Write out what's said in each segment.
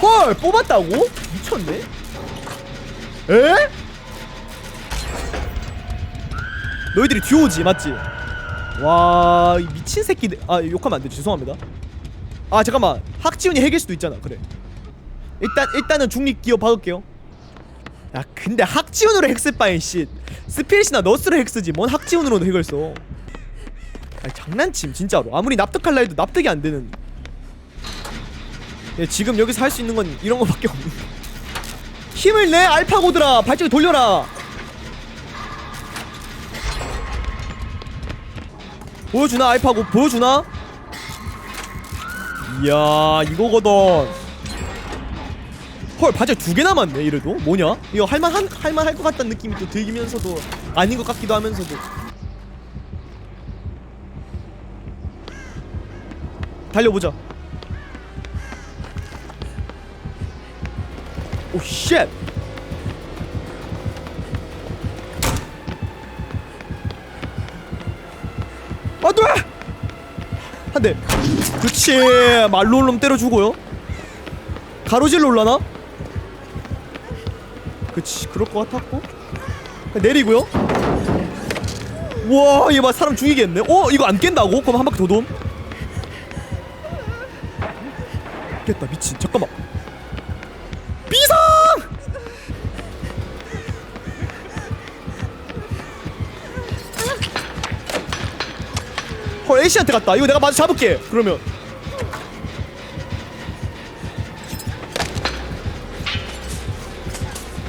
헐 뽑았다고? 미쳤네. 에? 너희들이 듀오지 맞지? 와이 미친 새끼들 아 욕하면 안돼. 죄송합니다. 아 잠깐만. 학지훈이 핵일 수도 있잖아. 그래. 일단 일단은 중립 기어 박을게요. 야 근데 학지훈으로 핵쓸 바엔 씨. 스피릿이나 너스로 핵쓰지. 뭔 학지훈으로는 핵을 써? 아니 장난침 진짜로. 아무리 납득할라 해도 납득이 안 되는 예, 지금 여기서 할 수 있는 건 이런 거밖에 없는 힘을 내 알파고들아. 발전기 돌려라. 보여주나 알파고? 보여주나? 이야 이거거든. 헐 바지 두개 남았네 이래도? 뭐냐? 이거 할만한 할만할 것 같다는 느낌이 또 들면서도 아닌 것 같기도 하면서도. 달려보자 오 쉣! 안 돼! 한 대 그렇지 말로 올놈 때려주고요 가로질러 올라나? 그치 그럴 것 같았고 내리고요 우와 얘봐 사람 죽이겠네 어 이거 안 깬다고? 그럼 한 바퀴 더 돔? 깼다 미친 잠깐만 헐 애쉬한테 갔다. 이거 내가 마저 잡을게. 그러면.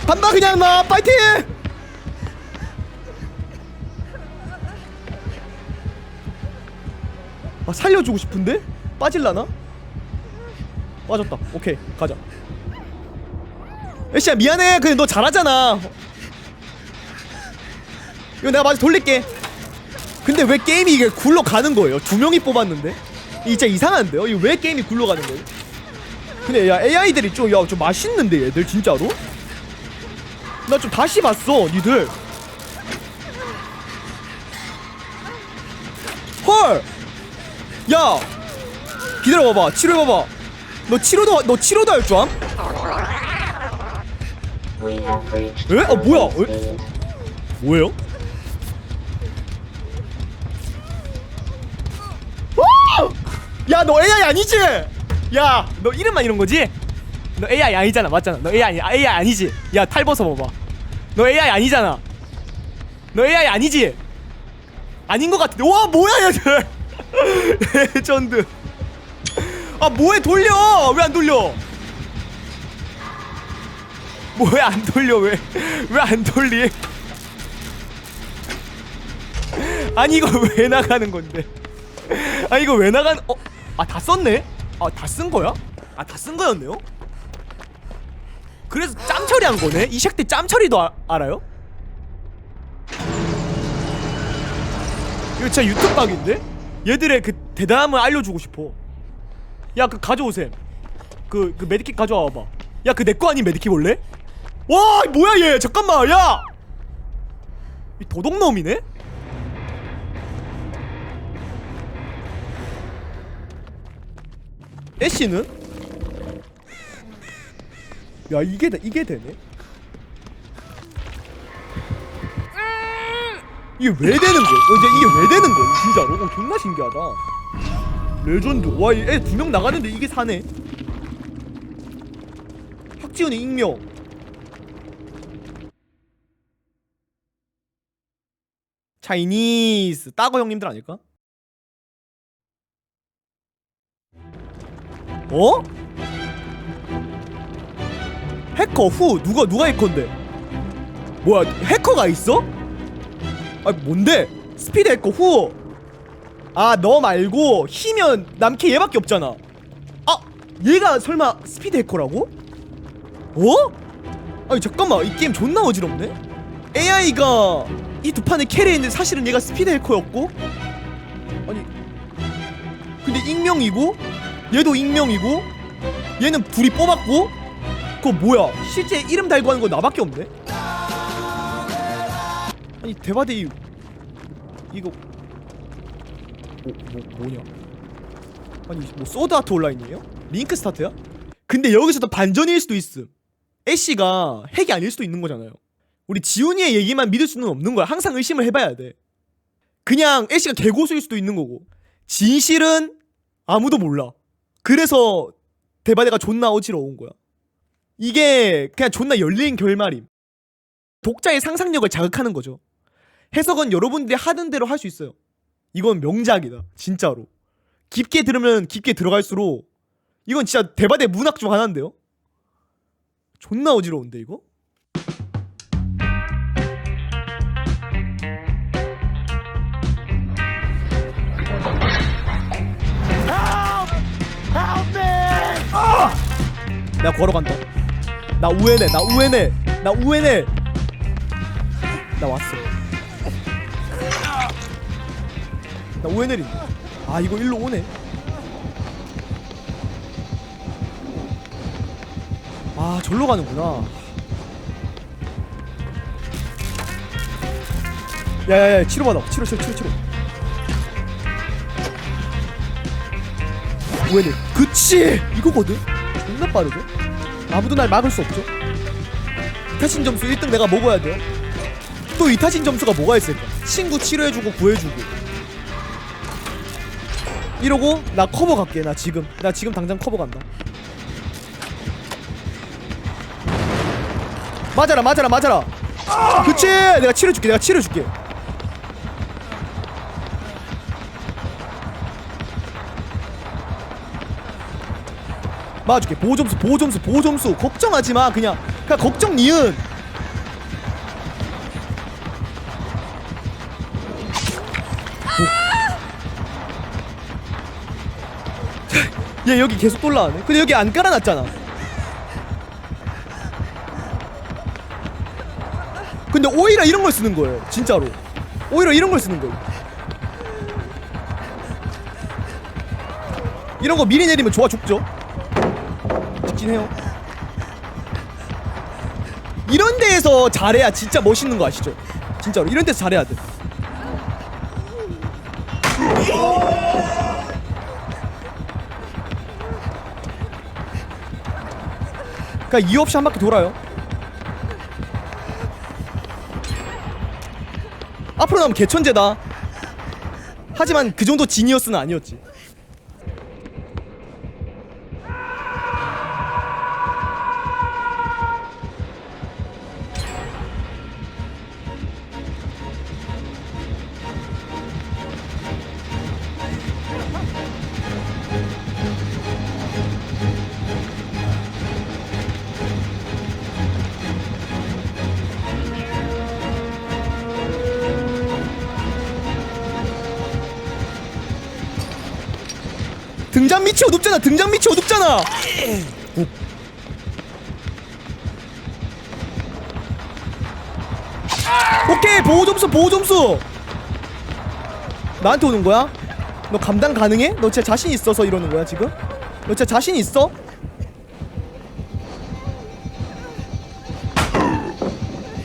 간다 그냥 나. 파이팅! 아 살려주고 싶은데? 빠질라나? 빠졌다. 오케이 가자. 애쉬야 미안해. 근데 너 잘하잖아. 이거 내가 마저 돌릴게 근데 왜 게임이 이게 굴러가는 거예요? 두 명이 뽑았는데? 진짜 이상한데요? 이거 왜 게임이 굴러가는 거예요? 근데 야 AI들이 좀, 야, 좀 맛있는데 얘들 진짜로? 나 좀 다시 봤어 니들 헐! 야! 기다려봐봐 치료해봐봐 너 치료도 너 치료도 할 줄 암? 에? 아 뭐야? 에? 뭐예요? 야 너 AI 아니지? 야 너 이름만 이런 거지? 너 AI 아니잖아 맞잖아. 너 AI AI 아니지? 야 탈 벗어봐봐. 너 AI 아니잖아. 너 AI 아니지? 아닌 것 같은데. 와 뭐야 얘들? 레전드. 아 뭐해 돌려? 왜 안 돌려? 뭐야 안 돌려? 왜 왜 안 돌리? 아니 이거 왜 나가는 건데? 아 이거 왜 나가는 어? 아 다 썼네? 아 다 쓴 거야? 아 다 쓴 거였네요? 그래서 짬 처리한 거네? 이 쉑때 짬 처리도 아, 알아요? 이거 진짜 유튜브 각인데? 얘들의 그 대담을 알려주고 싶어 야 그 가져오셈 그, 그 메디킷 가져와 봐봐 야그 내 거 아닌 메디킷 원래? 와 뭐야 얘 잠깐만 야! 이 도둑놈이네? 애쉬는? 야 이게 돼- 이게 되네? 이게 왜 되는 거야? 어, 이제 이게 왜 되는 거야? 진짜로? 어, 존나 신기하다. 레전드. 와, 애 두 명 나가는데 이게 사네. 학지훈의 익명. 차이니스 따거 형님들 아닐까? 어? 해커 후 누가 누가 해커인데? 뭐야 해커가 있어? 아 뭔데? 스피드 해커 후. 아 너 말고 희면 남캐 얘밖에 없잖아. 아 얘가 설마 스피드 해커라고? 어? 아니 잠깐만 이 게임 존나 어지럽네. AI가 이 두 판을 캐리했는데 사실은 얘가 스피드 해커였고 아니 근데 익명이고 얘도 익명이고 얘는 둘이 뽑았고 그거 뭐야 실제 이름 달고 하는 거 나밖에 없네 아니 대바데이 이거 뭐, 뭐 뭐냐 아니 뭐 소드 아트 온라인이에요? 링크 스타트야? 근데 여기서도 반전일 수도 있음. 애쉬가 핵이 아닐 수도 있는 거잖아요. 우리 지훈이의 얘기만 믿을 수는 없는 거야. 항상 의심을 해봐야 돼. 그냥 애쉬가 개고수일 수도 있는 거고. 진실은 아무도 몰라. 그래서 대바대가 존나 어지러운 거야. 이게 그냥 존나 열린 결말임. 독자의 상상력을 자극하는 거죠. 해석은 여러분들이 하는 대로 할 수 있어요. 이건 명작이다. 진짜로. 깊게 들으면 깊게 들어갈수록 이건 진짜 대바대 문학 중 하나인데요. 존나 어지러운데 이거? 나 걸어 간다. 나 우에네, 나 우에네, 나 우에네. 나 왔어. 나 우에네린데. 아 이거 일로 오네. 아 절로 가는구나. 야야야 치료 받아. 치료 치료 치료 치료. 우에네. 그치 이거거든. 존나 빠르죠? 아무도 날 막을 수 없죠? 이타신 점수 1등 내가 먹어야 돼요? 또 이타신 점수가 뭐가 있을까? 친구 치료해주고 구해주고 이러고 나 커버 갈게 나 지금 나 지금 당장 커버 간다 맞아라 맞아라 맞아라 그치 내가 치료해줄게 내가 치료해줄게 맞아줄게. 보호점수 보호점수 보호점수. 걱정하지마. 그냥 그냥 걱정 니은. 오. 얘 여기 계속 올라가네. 근데 여기 안 깔아놨잖아. 근데 오히려 이런 걸 쓰는 거예요. 진짜로. 오히려 이런 걸 쓰는 거예요. 이런 거 미리 내리면 좋아 죽죠 직진해요. 이런 데에서 잘해야 진짜 멋있는 거 아시죠? 진짜로 이런 데서 잘해야 돼. 그러니까 이유 없이 한 바퀴 돌아요. 앞으로 나면 개천재다. 하지만 그 정도 지니어스는 아니었지. 등잔 밑이 어둡잖아. 등잔 밑이 어둡잖아. 국. 오케이 보호 점수 보호 점수. 나한테 오는 거야? 너 감당 가능해? 너 진짜 자신 있어서 이러는 거야 지금? 너 진짜 자신 있어?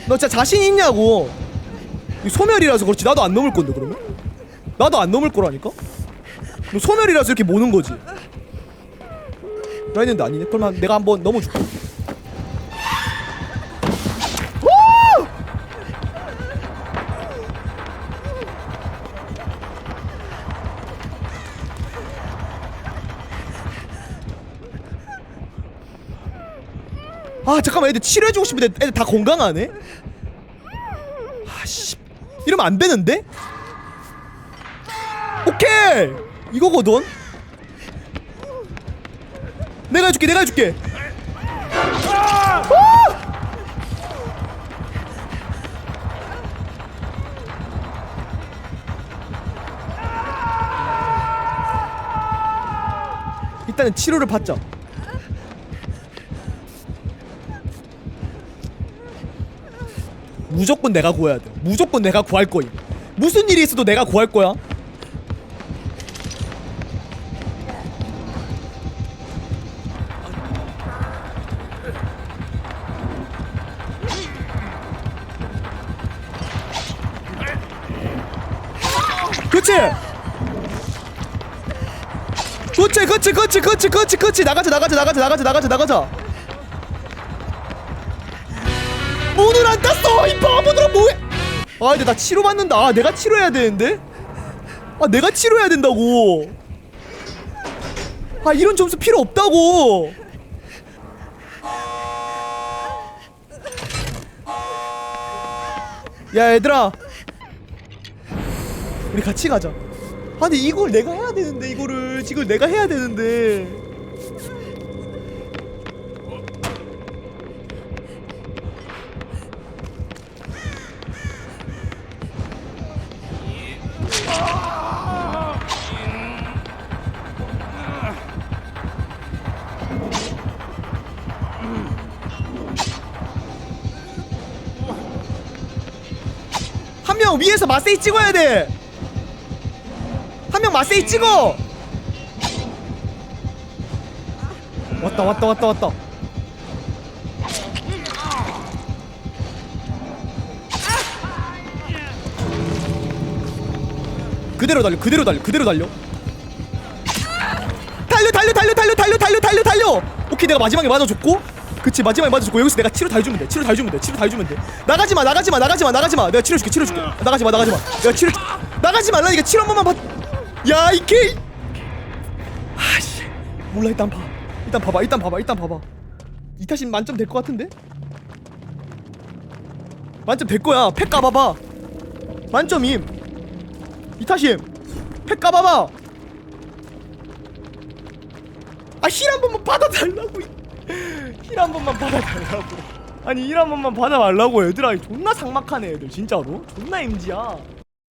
너 진짜 자신 있냐고? 이 소멸이라서 그렇지 나도 안 넘을 건데 그러면? 나도 안 넘을 거라니까? 너 소멸이라서 이렇게 모는 거지. 나 했는데 아니네. 그러면 내가 한번 넘어줄게. 오! 아 잠깐만 애들 치료해주고 싶은데 애들 다 건강하네? 아씨 이러면 안 되는데? 오케이 이거거든? 내가 해줄게 내가 해줄게. 오! 일단은 치료를 받자. 무조건 내가 구해야 돼. 무조건 내가 구할 거임. 무슨 일이 있어도 내가 구할 거야 그치? 그렇지 그렇지 그렇지 그렇지 그렇지. 나가자 나가자 나가자 나가자 나가자 나가자. 문을 안 땄어. 이 바보들아 뭐해? 아 근데 나 치료 받는다. 아 내가 치료해야 되는데? 아 내가 치료해야 된다고. 아 이런 점수 필요 없다고. 야 얘들아 우리 같이 가자. 아니 이걸 내가 해야 되는데 이거를. 지금 내가 해야 되는데. 한 명 위에서 마세이 찍어야 돼. 마세이 찍어. 왔다 왔다 왔다 왔다. 그대로 달려 그대로 달려 그대로 달려. 달려 달려 달려 달려 달려 달려 달려 달려. 오케이 내가 마지막에 맞아줬고. 그치 마지막에 맞아줬고 여기서 내가 치료 다 해주면 돼 치료 다 해주면 돼 치료 다 해주면 돼 나가지 마 나가지 마 나가지 마 나가지 마 내가 치료줄게 치료줄게 나가지 마 나가지 마 내가 치료 나가지 말라니까 치료 한 번만 봐 야 이게 아씨. 몰라 일단 봐. 일단 봐봐 일단 봐봐 일단 봐봐. 이타심 만점 될 것 같은데? 만점 될 거야. 팩 까봐봐. 만점임. 이타심 팩 까봐봐. 아 힐 한 번만 받아달라고. 힐 한 번만 받아달라고. 아니 힐한 번만 받아달라고 얘들아. 존나 상막하네 애들 진짜로. 존나 MG야